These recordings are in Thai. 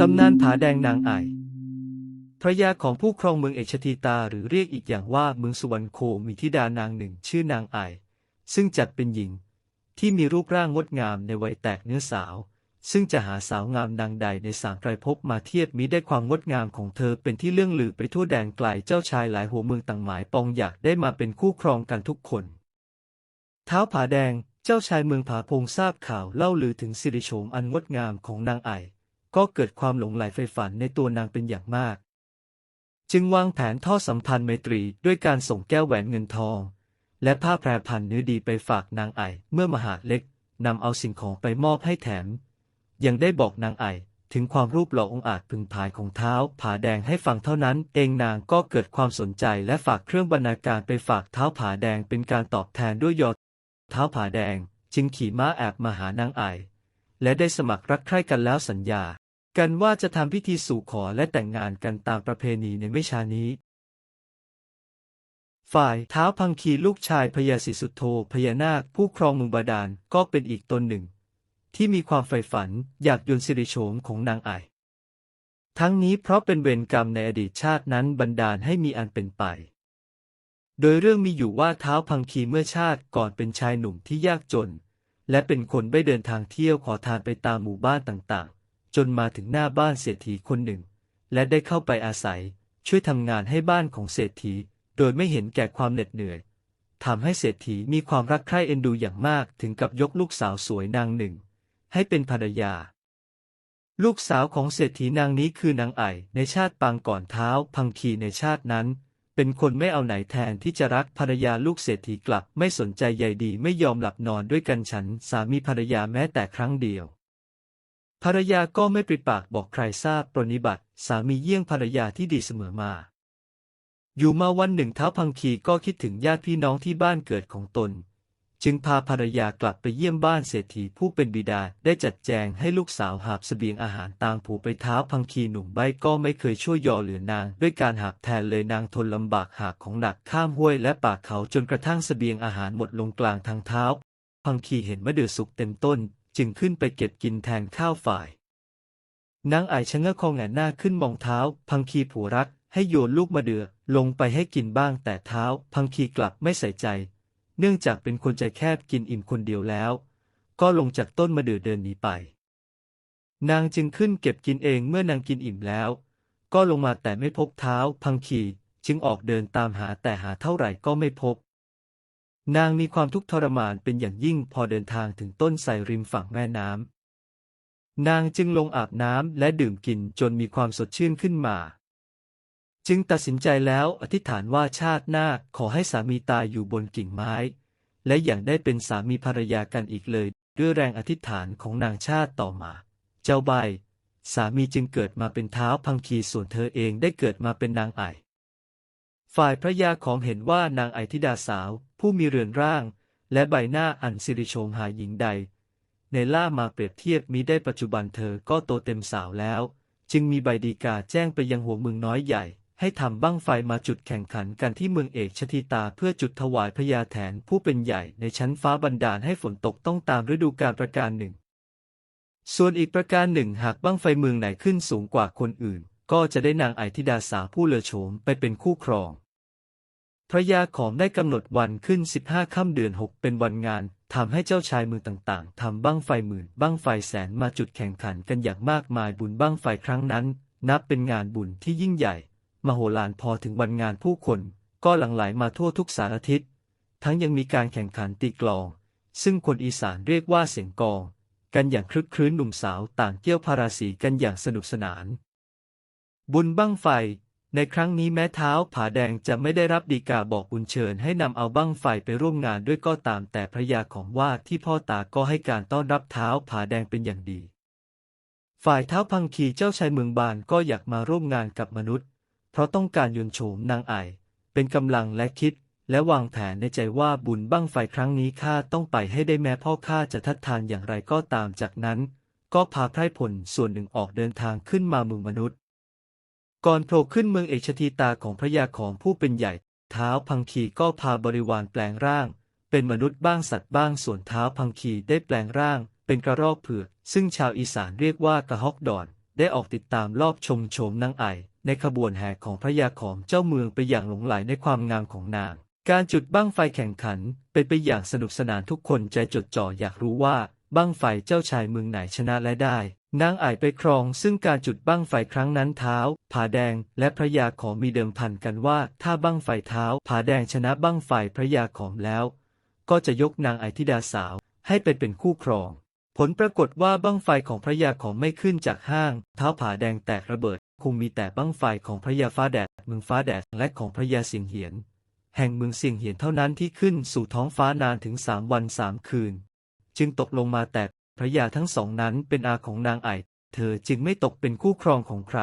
ตำนานผาแดงนางไอพระยาของผู้ครองเมืองเอชทีตาหรือเรียกอีกอย่างว่าเมืองสุวรรณโคมีธิดานางหนึ่งชื่อนางไอซึ่งจัดเป็นหญิง ที่มีรูปร่างงดงามในวัยแตกเนื้อสาว ซึ่งจะหาสาวงามนางใดในสามไตรภพมาเทียบมิได้ความงดงามของเธอเป็นที่เลื่องลือไปทั่วแดนไกลเจ้าชายหลายหัวเมืองต่างหมายปองอยากได้มาเป็นคู่ครองกันทุกคน เท้าผาแดง เจ้าชายเมืองผาพงทราบข่าวเล่าลือถึงสิริโฉมอันงดงามของนางไอ ก็เกิดความหลงใหลใฝ่ฝันในตัวนางเป็นอย่างมาก จึงวางแผนทอดสัมพันธ์ไมตรีด้วยการส่งแก้วแหวนเงินทอง และผ้าแพรพันเนื้อดีไปฝากนางไอ เมื่อมหาเล็กนำเอาสิ่งของไปมอบให้แถม ยังได้บอกนางไอถึงความรูปหล่อองอาจพึงพายของเท้าผาแดงให้ฟังเท่านั้น เองนางก็เกิดความสนใจและฝากเครื่องบรรณาการไปฝากเท้าผาแดงเป็นการตอบแทนด้วยยอด เท้าผาแดง จึงขี่ม้าแอบมาหานางไอและได้สมัครรักใคร่กันแล้วสัญญา กันว่าจะทำพิธีสู่ขอและแต่งงานกันตามประเพณีในไม่ช้านี้ ฝ่ายเท้าพังคีลูกชายพญาศิสุโธพญานาคผู้ครองเมืองบาดาลก็เป็นอีกตนหนึ่ง ที่มีความใฝ่ฝันอยากยนสิริโฉมของนางไอทั้งนี้เพราะเป็นเวรกรรมในอดีตชาตินั้นบันดาลให้มีอันเป็นไป โดยเรื่องมีอยู่ว่าเท้าพังคีเมื่อชาติก่อนเป็นชายหนุ่มที่ยากจน และเป็นคนไม่เดินทางเที่ยวขอทานไปตามหมู่บ้านต่างๆ จนมาถึงหน้าบ้านเศรษฐีคนหนึ่ง และได้เข้าไปอาศัย ช่วยทำงานให้บ้านของเศรษฐี โดยไม่เห็นแก่ความเหน็ดเหนื่อยทำให้เศรษฐีมีความรักใคร่เอ็นดูอย่างมากถึงกับยกลูกสาวสวยนางหนึ่ง ให้เป็นภรรยา ลูกสาวของเศรษฐีนางนี้คือนางไอในชาติปางก่อนเท้าพังคีในชาตินั้น เป็นคนไม่เอาไหนแทนที่จะรักภรรยาลูกเศรษฐีกลับ ไม่สนใจใยดีไม่ยอมหลับนอนด้วยกันฉันสามีภรรยาแม้แต่ครั้งเดียว ภรรยาก็ไม่ปริปากบอกใครทราบปรนนิบัติ สามีเยี่ยงภรรยาที่ดีเสมอมา อยู่มาวันหนึ่งเท้าพังคีก็คิดถึงญาติพี่น้องที่บ้านเกิดของตน จึงพาภรรยากลับไปเยี่ยมบ้านเศรษฐีผู้เป็นบิดาได้จัดแจงให้ลูกสาวหาบเสบียงอาหารตางผูไปเท้าพังคีหนุ่มใบก็ไม่เคยช่วยยอเหลือนาง ด้วยการหาบแทนเลยนางทนลำบากหาบของหนักข้ามห้วยและป่าเขาจนกระทั่งเสบียงอาหารหมดลงกลางทางเท้า พังคีเห็นมะเดื่อสุกเต็มต้น จึงขึ้นไปเก็บกินแทนข้าวฝ่ายนางไอชะเง้อคอแงหน้าขึ้นมองเท้า พังคีผัวรักให้โยนลูกมะเดือลงไปให้กินบ้างแต่เท้า พังคีกลับไม่ใส่ใจ เนื่องจากเป็นคนใจแคบกินอิ่มคนเดียวแล้ว ก็ลงจากต้นมะเดื่อเดินหนีไป นางจึงขึ้นเก็บกินเองเมื่อนางกินอิ่มแล้ว ก็ลงมาแต่ไม่พบเท้า พังคีจึงออกเดินตามหาแต่หาเท่าไหร่ก็ไม่พบ นางมีความทุกข์ทรมานเป็นอย่างยิ่งพอเดินทางถึงต้นไทรริมฝั่งแม่น้ำนางจึงลงอาบน้ำและดื่มกินจนมีความสดชื่นขึ้นมา จึงตัดสินใจแล้วอธิษฐานว่าชาติหน้าขอให้สามีตายอยู่บนกิ่งไม้ และอย่างได้เป็นสามีภรรยากันอีกเลย ด้วยแรงอธิษฐานของนางชาติต่อมา เจ้าใบ สามีจึงเกิดมาเป็นเท้าพังคีส่วนเธอเองได้เกิดมาเป็นนางไอฝ่ายพระยาของเห็นว่านางไอธิดาสาว ผู้มีเรือนร่าง และใบหน้าอันสิริโฉมหาหญิงใด ในล่ามาเปรียบเทียบมิได้ปัจจุบันเธอก็โตเต็มสาวแล้ว จึงมีใบดีกาแจ้งไปยังหัวเมืองน้อยใหญ่ ให้ทำบั้งไฟมาจุดแข่งขันกันที่เมืองเอกชทิตาเพื่อจุดถวายพญาแถนผู้เป็นใหญ่ในชั้นฟ้าบันดาลให้ฝนตกต้องตามฤดูกาลประการหนึ่ง ส่วนอีกประการหนึ่งหากบั้งไฟเมืองไหนขึ้นสูงกว่าคนอื่น ก็จะได้นางไอธิดาสาผู้เลอโฉมไปเป็นคู่ครอง พระยาของได้กำหนดวันขึ้น 15ค่ำเดือน 6 เป็นวันงานทำให้เจ้าชายเมืองต่างๆทำบั้งไฟหมื่นบั้งไฟแสนมาจุดแข่งขันกันอย่างมากมายบุญบั้งไฟครั้งนั้น นับเป็นงานบุญที่ยิ่งใหญ่ มโหฬารพอถึงวันงานผู้คนก็หลั่งไหลมาทั่วทุกสารทิศ ทั้งยังมีการแข่งขันตีกลอง ซึ่งคนอีสานเรียกว่าเสียงกอง กันอย่างคลึกครื้นหนุ่มสาวต่างเกี่ยวพาราสีกันอย่างสนุกสนาน บุญบั้งไฟ ในครั้งนี้แม้เท้าผาแดงจะไม่ได้รับดีกาบอกบุญเชิญให้นำเอาบั้งไฟไปร่วมงานด้วยก็ตามแต่พระยาของว่าที่พ่อตาก็ให้การต้อนรับเท้าผาแดงเป็นอย่างดี ฝ่ายเท้าพังคีเจ้าชายเมืองบานก็อยากมาร่วมงานกับมนุษย์ เพราะต้องการยนโฉมนางไอเป็นกำลังและคิด และวางแผนในใจว่าบุญบั้งไฟครั้งนี้ข้าต้องไปให้ได้แม้พ่อข้าจะทัดทานอย่างไรก็ตามจากนั้น ก็พาไพร่พลส่วนหนึ่งออกเดินทางขึ้นมาเมืองมนุษย์ ก่อนโผล่ขึ้นเมืองเอกชทีตาของพระยาของผู้เป็นใหญ่ เท้าพังคีก็พาบริวารแปลงร่าง เป็นมนุษย์บ้างสัตว์บ้างส่วนเท้าพังคีได้แปลงร่างเป็นกระรอกเผือกซึ่งชาวอีสานเรียกว่ากระฮอกดอน ได้ออกติดตามรอบชมโฉมนางไอ ในขบวนแห่ของพระยาขอมเจ้าเมืองไปอย่างหลงไหลในความงามของนาง การจุดบั้งไฟแข่งขันเป็นไปอย่างสนุกสนานทุกคนใจจดจ่ออยากรู้ว่าบั้งไฟเจ้าชายเมืองไหนชนะและได้ นางไอไปครองซึ่งการจุดบั้งไฟครั้งนั้นเท้า ผาแดงและพระยาขอมมีเดิมพันกันว่า ถ้าบั้งไฟเท้า ผาแดงชนะบั้งไฟพระยาขอมแล้ว ก็จะยกนางไอธิดาสาว ให้เป็นเป็นคู่ครอง ผลปรากฏว่าบั้งไฟของพระยาของไม่ขึ้นจากห้าง เท้าผาแดงแตกระเบิด คงมีแต่บั้งไฟของพระยาฟ้าแดดเมืองฟ้าแดดและของพระยาเสียงเหียน แห่งเมืองเสียงเหียนเท่านั้นที่ขึ้นสู่ท้องฟ้านานถึงสามวันสามคืน จึงตกลงมาแต่พระยาทั้งสองนั้นเป็นอาของนางไอเธอจึงไม่ตกเป็นคู่ครองของใคร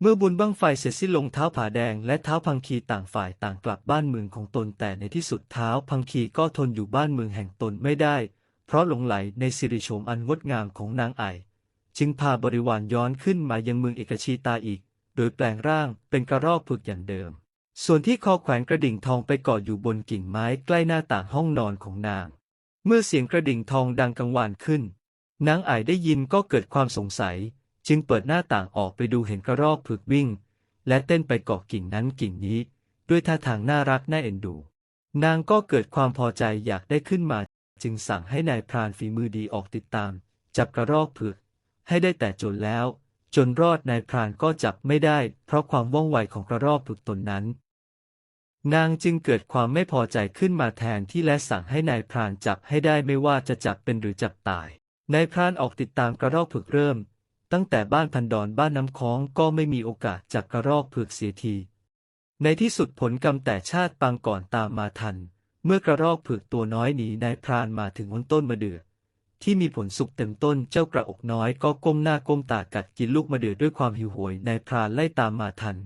เมื่อบุญบั้งไฟเสร็จสิ้นลงเท้าผาแดงและเท้าพังคีต่างฝ่ายต่างกลับบ้านเมืองของตนแต่ในที่สุดเท้าพังคีก็ทนอยู่บ้านเมืองแห่งตนไม่ได้ เพราะหลงไหลในสิริโฉมอันงดงามของนางไอ จึงพาบริวารย้อนขึ้นมายังเมืองเอกชีตาอีก โดยแปลงร่างเป็นกระรอกผึกอย่างเดิม ส่วนที่คอแขวนกระดิ่งทองไปเกาะอยู่บนกิ่งไม้ใกล้หน้าต่างห้องนอนของนาง เมื่อเสียงกระดิ่งทองดังกังวานขึ้น นางไอได้ยินก็เกิดความสงสัย จึงเปิดหน้าต่างออกไปดูเห็นกระรอกผึกวิ่ง และเต้นไปเกาะกิ่งนั้นกิ่งนี้ ด้วยท่าทางน่ารักน่าเอ็นดู นางก็เกิดความพอใจอยากได้ขึ้นมา จึงสั่งให้นายพรานฝีมือดีออกติดตาม จับกระรอกผึก ให้ได้แต่จนแล้ว จนรอดนายพรานก็จับไม่ได้ เพราะความว่องไวของกระรอกผึกตนนั้น นางจึงเกิดความไม่พอใจขึ้นมาแทนที่และสั่งให้นายพรานจับให้ได้ไม่ว่าจะจับเป็นหรือจับตาย นายพรานออกติดตามกระรอกผึกเริ่ม ตั้งแต่บ้านพันดอนบ้านน้ำค้องก็ไม่มีโอกาสจับกระรอกผึกเสียทีในที่สุดผลกรรมแต่ชาติปางก่อนตามมาทัน เมื่อกระรอกผึกตัวน้อยหนีนายพรานมาถึงบนต้นมะเดื่อ ที่มีผลสุกเต็มต้นเจ้ากระอกน้อยก็ก้มหน้าก้มตากัดกินลูกมะเดื่อด้วยความหิวโหยนายพรานไล่ตามมาทัน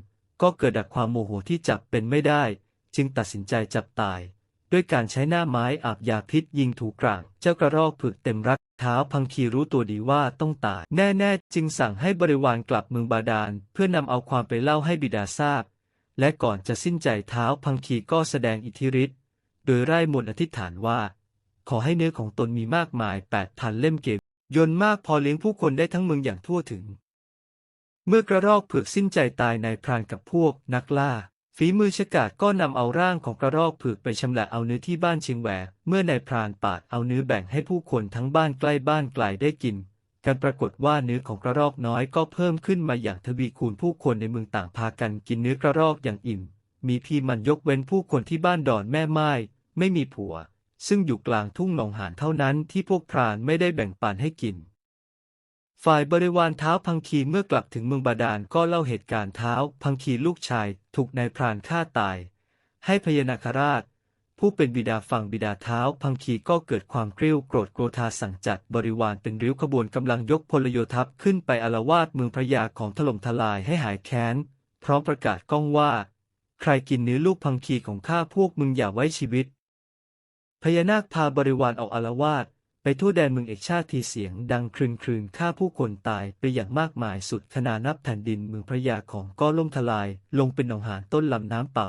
ก็เกิดดักความโมโหที่จับเป็นไม่ได้ จึงตัดสินใจจับตาย ด้วยการใช้หน้าไม้อาบยาพิษยิงถูกกลาง เจ้ากระรอกผึกเต็มรักเท้าพังคีรู้ตัวดีว่าต้องตาย แน่ๆ จึงสั่งให้บริวารกลับเมืองบาดาล เพื่อนำเอาความไปเล่าให้บิดาทราบ และก่อนจะสิ้นใจเท้าพังคีก็แสดงอิทธิฤทธิ์โดยไร้มนต์อธิษฐานว่า ขอให้เนื้อของตนมีมากมายแปดพันเล่มเก็บยนมากพอเลี้ยงผู้คนได้ทั้งเมืองอย่างทั่วถึง เมื่อกระรอกเผือกสิ้นใจตายนายพรานกับพวกนักล่า ฝีมือฉกาจก็นำเอาร่างของกระรอกเผือกไปชำละเอาเนื้อที่บ้านเชียงแหวเมื่อนายพรานปาดเอาเนื้อแบ่งให้ผู้คนทั้งบ้านใกล้บ้านไกลได้กินการปรากฏว่าเนื้อของกระรอกน้อยก็เพิ่มขึ้นมาอย่างทวีคูณผู้คนในเมืองต่างพากันกินเนื้อกระรอกอย่างอิ่ม มีพี่มันยกเว้นผู้คนที่บ้านดอนแม่ไม้ไม่มีผัว ซึ่งอยู่กลางทุ่งหนองหานเท่านั้นที่พวกพรานไม่ได้แบ่งปันให้กิน ฝ่ายบริวารเท้าพังคีเมื่อกลับถึงเมืองบาดาลก็เล่าเหตุการณ์เท้าพังคีลูกชายถูกนายพรานฆ่าตาย ให้พญานาคราช ผู้เป็นบิดาฝั่งบิดาเท้าพังคีก็เกิดความกริ้วโกรธโกรธาสั่งจัดบริวารเป็นริ้วขบวนกำลังยกพลโยทัพขึ้นไปอาละวาดเมืองพระยาของถล่มทลายให้หายแค้น พร้อมประกาศก้องว่า ใครกินเนื้อลูกพังคีของข้าพวกมึงอย่าไว้ชีวิต พญานาคพาบริวารออกอาละวาดไปทั่วแดนเมืองเอกชาติทีเสียงดังครึนครึนฆ่าผู้คนตายไปอย่างมากมายสุดขนานับแผ่นดินเมืองพระยาของก็ล่มทลาย ลงเป็นหนองหานต้นลำน้ำเปล่า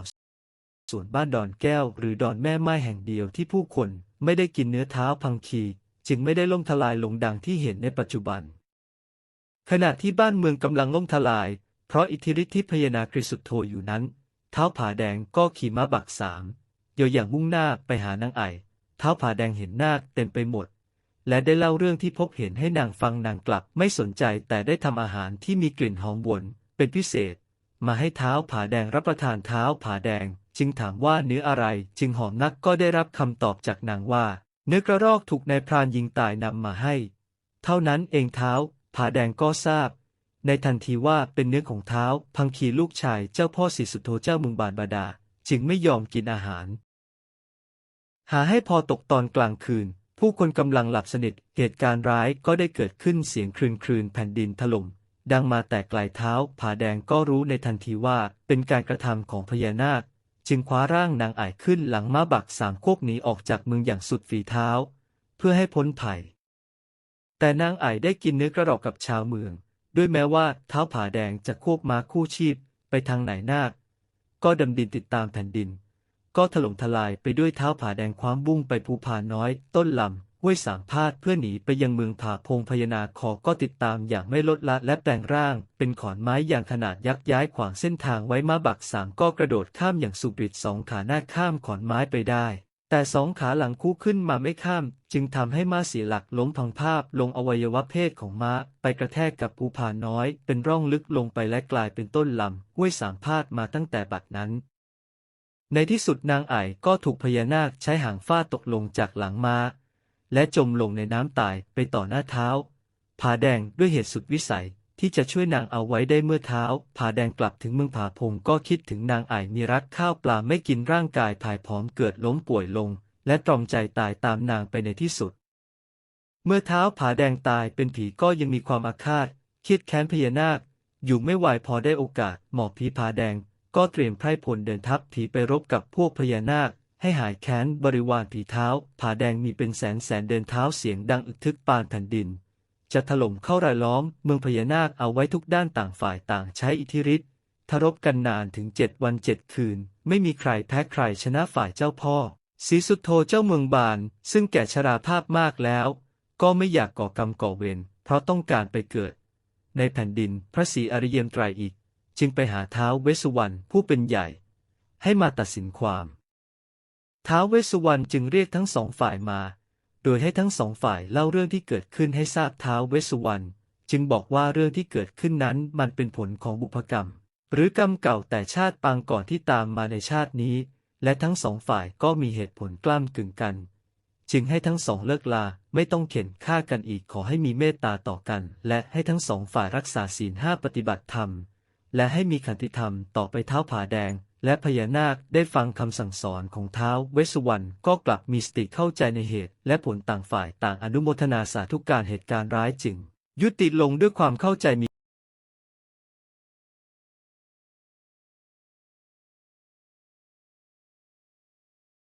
ส่วนบ้านดอนแก้วหรือดอนแม่ไม้แห่งเดียวที่ผู้คนไม่ได้กินเนื้อเท้าพังคีจึงไม่ได้ล่มทลายลงดังที่เห็นในปัจจุบัน ขณะที่บ้านเมืองกำลังล่มทลาย เพราะอิทธิฤทธิพญานากฤสุทโธอยู่นั้น เท้าผาแดงก็ขี่ม้าบักสามโยอย่างมุ่งหน้าไปหานางไอ เท้าผาแดงเห็นนาคเต็มไปหมด และได้เล่าเรื่องที่พบเห็นให้นางฟังนางกลับไม่สนใจแต่ได้ทำอาหารที่มีกลิ่นหอมหวนเป็นพิเศษ มาให้เท้าผาแดงรับประทานเท้าผาแดง จึงถามว่าเนื้ออะไรจึงหอมนักก็ได้รับคำตอบจากนางว่า เนื้อกระรอกถูกนายพรานยิงตายนำมาให้ เท่านั้นเองเท้าผาแดงก็ทราบ ในทันทีว่าเป็นเนื้อของเท้าพังคีลูกชายเจ้าพ่อศรีสุโธเจ้าเมืองบานบาดา จึงไม่ยอมกินอาหาร หาให้พอตกตอนกลางคืน ผู้คนกำลังหลับสนิท เหตุการณ์ร้ายก็ได้เกิดขึ้นเสียงครืนครืนแผ่นดินถล่ม ดังมาแต่ไกลเท้า ผาแดงก็รู้ในทันทีว่าเป็นการกระทำของพญานาค จึงคว้าร่างนางอ่ายขึ้นหลังม้าบักสามควบหนีออกจากเมืองอย่างสุดฝีเท้า เพื่อให้พ้นภัย แต่นางอ่ายได้กินเนื้อกระรอกกับชาวเมือง ด้วยแม้ว่าเท้าผาแดงจะควบม้าคู่ชีพไปทางไหนนาค ก็ดำดินติดตามแผ่นดิน ก็ถล่มทลายไปด้วยเท้าผาแดงความบุ้งไปภูผาน้อย ต้นลำห้วยสามพาดเพื่อหนีไปยังเมืองผาพงพญานาคอก็ติดตามอย่างไม่ลดละและแปลงร่าง เป็นขอนไม้อย่างขนาดยักษ์ย้ายขวางเส้นทางไว้มาบักสามก็กระโดดข้ามอย่างสุดฤทธิ์สองขาหน้าข้ามขอนไม้ไปได้แต่สองขาหลังคู่ขึ้นมาไม่ข้าม จึงทำให้ม้าเสียหลักล้มพังภาพลงอวัยวะเพศของม้า ไปกระแทกกับภูผาน้อย เป็นร่องลึกลงไปและกลายเป็นต้นลำห้วยสามพาดมาตั้งแต่บัดนั้น ในที่สุดนางไอ่ก็ถูกพญานาคใช้หางฟาดตกลงจากหลังม้าและจมลงในน้ำตายไปต่อหน้าเท้า ผาแดงด้วยเหตุสุดวิสัยที่จะช่วยนางเอาไว้ได้เมื่อเท้า ผาแดงกลับถึงเมืองผาพงก็คิดถึงนางไอ่มีรักข้าวปลาไม่กินร่างกายผายผอมเกิดล้มป่วยลง และตรอมใจตายตามนางไปในที่สุด เมื่อเท้าผาแดงตายเป็นผีก็ยังมีความอาฆาตคิดแค้นพญานาค อยู่ไม่ไหวพอได้โอกาสหมอผีผาแดง ก็เตรียมไพร่พลเดินทัพผีไปรบกับพวกพญานาค ให้หายแค้นบริวารผีเท้า ผาแดงมีเป็นแสนแสนเดินเท้าเสียงดังอึกทึกปานแผ่นดิน จะถล่มเข้ารายล้อมเมืองพญานาคเอาไว้ทุกด้านต่างฝ่ายต่างใช้อิทธิฤทธิ์ทรบกันนานถึงเจ็ดวันเจ็ดคืน ไม่มีใครแพ้ใครชนะฝ่ายเจ้าพ่อศรีสุดโธเจ้าเมืองบาน ซึ่งแก่ชราภาพมากแล้ว ก็ไม่อยากก่อกรรมก่อเวรเพราะต้องการไปเกิด ในแผ่นดินพระศรีอริยมไตรอีก จึงไปหาท้าวเวสสุวรรณผู้เป็นใหญ่ ให้มาตัดสินความท้าวเวสสุวรรณจึงเรียกทั้งสองฝ่ายมา โดยให้ทั้งสองฝ่ายเล่าเรื่องที่เกิดขึ้นให้ทราบท้าวเวสสุวรรณจึงบอกว่าเรื่องที่เกิดขึ้นนั้นมันเป็นผลของบุพกรรม หรือกรรมเก่าแต่ชาติปางก่อนที่ตามมาในชาตินี้ และทั้งสองฝ่ายก็มีเหตุผลกล้ำกึ่งกัน จึงให้ทั้งสองเลิกลาไม่ต้องเข็นฆ่ากันอีกขอให้มีเมตตาต่อกัน และให้ทั้งสองฝ่ายรักษาศีลห้าปฏิบัติธรรม และให้มีขันติธรรมต่อไปเท้าผาแดง และพญานาคได้ฟังคำสั่งสอนของเท้าเวสสุวรรณก็กลับมีสติเข้าใจในเหตุ และผลต่างฝ่ายต่างอนุโมทนาสาธุการเหตุการณ์ร้ายจึง ยุติลงด้วยความเข้าใจมี